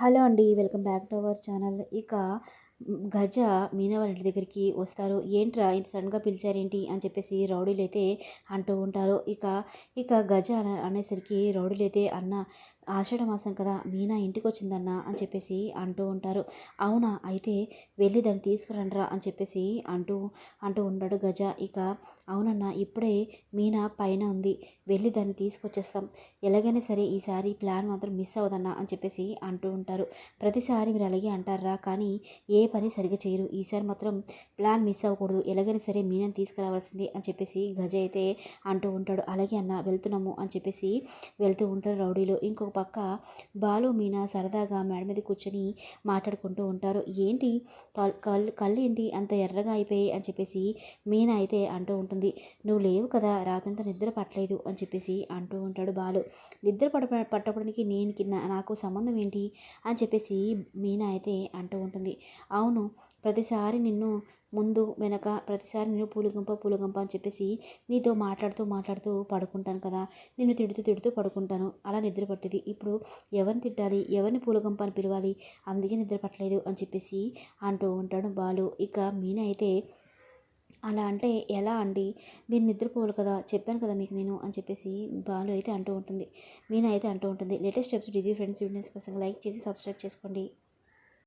Hello అండి welcome back to our channel. ఇక గజ మీనా వాళ్ళ ఇంటి దగ్గరికి వస్తారు. ఏంట్రా ఇంత సడన్గా పిలిచారేంటి అని చెప్పేసి రౌడీలు అయితే అంటూ ఉంటారు. ఇక ఇక గజ అనేసరికి రౌడీలు అయితే అన్న ఆషాఢ మాసం కదా మీనా ఇంటికి వచ్చిందన్నా అని చెప్పేసి అంటూ ఉంటారు. అవునా అయితే వెళ్ళి దాన్ని తీసుకురండ్రా అని చెప్పేసి అంటూ అంటూ ఉంటాడు గజ. ఇక అవునన్నా ఇప్పుడే మీనా పైన ఉంది. వెళ్ళి దాన్ని తీసుకొచ్చేస్తాం. ఎలాగైనా సరే ఈసారి ప్లాన్ మాత్రం మిస్ అవ్వదన్నా అని చెప్పేసి అంటూ ఉంటారు. ప్రతిసారి మీరు అలాగే అంటారా? కానీ ఏ పని సరిగ్గా చేయరు. ఈసారి మాత్రం ప్లాన్ మిస్ అవ్వకూడదు. ఎలాగైనా సరే మీనని తీసుకురావాల్సిందే అని చెప్పేసి గజ అయితే అంటూ ఉంటాడు. అలాగే అన్న వెళ్తున్నాము అని చెప్పేసి వెళ్తూ ఉంటారు రౌడీలో. ఇంకొక పక్క బాలు మీనా సరదాగా మేడ మీద కూర్చొని మాట్లాడుకుంటూ ఉంటారు. ఏంటి? కల్- కళ్ళు కళ్ళు ఏంటి అంత ఎర్రగా అయిపోయాయి అని చెప్పేసి మీనా అయితే అంటూ ఉంటుంది. నువ్వు లేవు కదా రాత్రంతా నిద్ర పట్టలేదు అని చెప్పేసి అంటూ ఉంటాడు బాలు. నిద్ర పడ పట్టడానికి నేను నాకు సంబంధం ఏంటి? అని చెప్పేసి మీనా అయితే అంటూ ఉంటుంది. అవును ప్రతిసారి నిన్ను ముందు వెనక ప్రతిసారి నేను పూలగంప పూలగంప అని చెప్పేసి నీతో మాట్లాడుతూ మాట్లాడుతూ పడుకుంటాను కదా. నిన్ను తిడుతూ తిడుతూ పడుకుంటాను. అలా నిద్ర పట్టేది. ఇప్పుడు ఎవరిని తిట్టాలి? ఎవరిని పూలగంప అని పిలవాలి? అందుకే నిద్ర పట్టలేదు అని చెప్పేసి అంటూ ఉంటాడు బాలు. ఇక మీన అయితే అలా అంటే ఎలా అండి? మీరు నిద్రపోవాలి కదా. చెప్పాను కదా మీకు నేను అని చెప్పేసి బాలు అయితే అంటూ ఉంటుంది. మీన అయితే అంటూ ఉంటుంది. లేటెస్ట్ స్టెప్స్ ఇది ఫ్రెండ్స్ వీడియోస్ కోసం లైక్ చేసి సబ్స్క్రైబ్ చేసుకోండి.